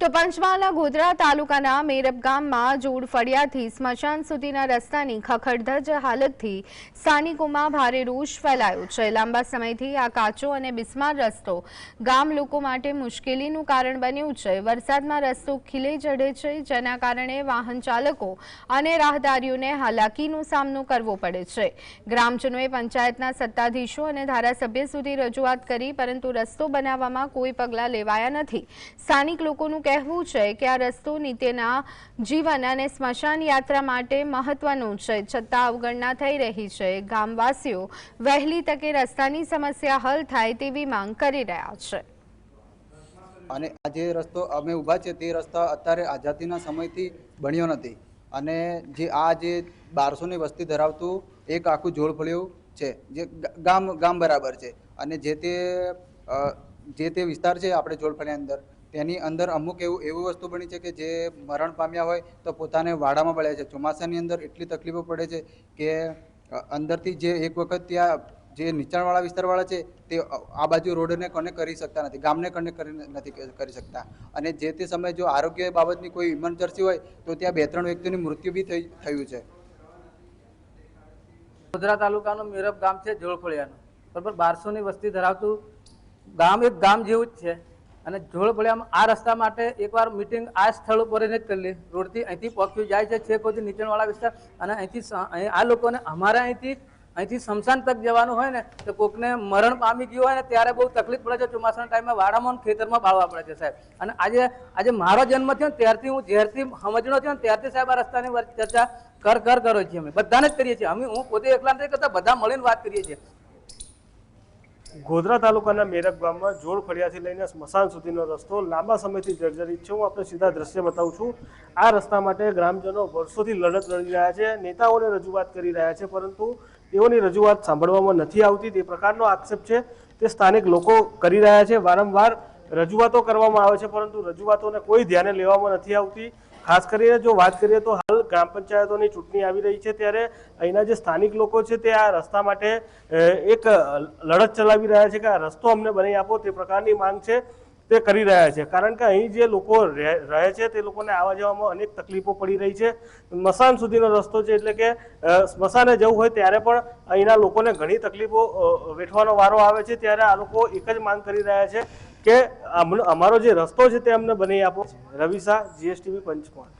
તો પંચમહાલના ગોધરા તાલુકાના મેરબ ગામમાં જોડ ફળિયાથી સ્મશાન સુધીના રસ્તાની ખખડધજ હાલતથી સ્થાનિકોમાં ભારે રોષ ફેલાયો છે. લાંબા સમયથી આ કાચો અને બિસ્માર રસ્તો ગામ લોકો માટે મુશ્કેલીનું કારણ બન્યું છે. વરસાદમાં રસ્તો ખીલે ચઢે છે, જેના કારણે વાહન ચાલકો અને રાહદારીઓને હાલાકીનો સામનો કરવો પડે છે. ગ્રામજનોએ પંચાયતના સત્તાધીશો અને ધારાસભ્ય સુધી રજૂઆત કરી, પરંતુ રસ્તો બનાવવામાં કોઈ પગલાં લેવાયા નથી. સ્થાનિક લોકોનું કહેવું છે કે આ રસ્તો નીતેના જીવન અને સ્મશાન યાત્રા માટે મહત્વનો છે. છતાં અવગણના થઈ રહી છે. ગામવાસીઓ વહેલી તકે રસ્તાની સમસ્યા હલ થાય તેવી માંગ કરી રહ્યા છે. અને આ જે રસ્તો અમે ઊભા છે તે રસ્તા અત્યારે આઝાદીના સમયથી બન્યો નથી. અને જે આ જે બારસોની વસ્તી ધરાવતું એક આખું જોડફળિયું છે, જે ગામ ગામ બરાબર છે. અને જે તે જે તે વિસ્તાર છે આપણે જોડફળિયા અંદર તેની અંદર અમુક એવું એવું વસ્તુ બની છે કે જે મરણ પામ્યા હોય તો પોતાને વાડામાં બળે છે. ચોમાસાની અંદર એટલી તકલીફો પડે છે કે અંદરથી જે એક વખત ત્યાં જે નીચાણવાળા વિસ્તારવાળા છે તે આ બાજુ રોડને કનેક્ટ કરી શકતા નથી, ગામને કનેક્ટ કરી નથી કરી શકતા. અને જે તે સમયે જો આરોગ્ય બાબતની કોઈ ઇમરજન્સી હોય તો ત્યાં બે ત્રણ વ્યક્તિનું મૃત્યુ બી થઈ, થયું છે. ગોધરા તાલુકાનું મેરબ ગામ છે જોળખોળિયાનું. બરાબર, બારસોની વસ્તી ધરાવતું ગામ એક ગામ જેવું જ છે. અને જોડ ભલે આમ આ રસ્તા માટે એકવાર મિટિંગ આ સ્થળ ઉપર જ કરેલી રોડથી અહીંથી પહોંચ્યું જાય છે છેક સુધી નીચાણવાળા વિસ્તાર અને અહીંથી અહીં આ લોકોને અમારા અહીંથી અહીંથી શમશાન તક જવાનું હોય ને, તો કોકને મરણ પામી ગયું હોય ને, ત્યારે બહુ તકલીફ પડે છે. ચોમાસાના ટાઈમમાં વાડામાં ખેતરમાં બાળવા પડે છે સાહેબ. અને આજે આજે મારો જન્મ થયો ને, ત્યારથી હું જ્યારથી સમજણો થયો ને, ત્યારથી સાહેબ આ રસ્તાની ચર્ચા કર કર, કરો છીએ અમે. બધાને જ કરીએ છીએ. અમે હું પોતે એકલા નથી કરતા, બધા મળીને વાત કરીએ છીએ. ગોધરા તાલુકાના મેરક ગામમાં જોડ ફળિયાથી લઈને સ્મશાન સુધીનો રસ્તો લાંબા સમયથી જર્જરિત છે. હું આપણે સીધા દ્રશ્ય બતાવું છું. આ રસ્તા માટે ગ્રામજનો વર્ષોથી લડત લડી રહ્યા છે, નેતાઓને રજૂઆત કરી રહ્યા છે, પરંતુ તેઓની રજૂઆત સાંભળવામાં નથી આવતી. તે પ્રકારનો આક્ષેપ છે. તે સ્થાનિક લોકો કરી રહ્યા છે. વારંવાર રજૂઆતો કરવામાં આવે છે, પરંતુ રજૂઆતોને કોઈ ધ્યાને લેવામાં નથી આવતી. ખાસ કરીને જો વાત કરીએ તો હાલ ગ્રામ પંચાયતોની ચૂંટણી આવી રહી છે ત્યારે અહીંના જે સ્થાનિક લોકો છે તે આ રસ્તા માટે એક લડત ચલાવી રહ્યા છે કે આ રસ્તો અમને બનાવી આપો, તે પ્રકારની માંગ છે તે કરી રહ્યા છે. કારણ કે અહીં જે લોકો રહે છે તે લોકોને આવવા જવામાં અનેક તકલીફો પડી રહી છે. સ્મશાન સુધીનો રસ્તો છે એટલે કે સ્મશાને જવું હોય ત્યારે પણ અહીંના લોકોને ઘણી તકલીફો વેઠવાનો વારો આવે છે. ત્યારે આ લોકો એક જ માંગ કરી રહ્યા છે કે અમારો જે રસ્તો છે તે અમને બનાવી આપો. રવિ શાહ જીએસટીવી પંચમહાલ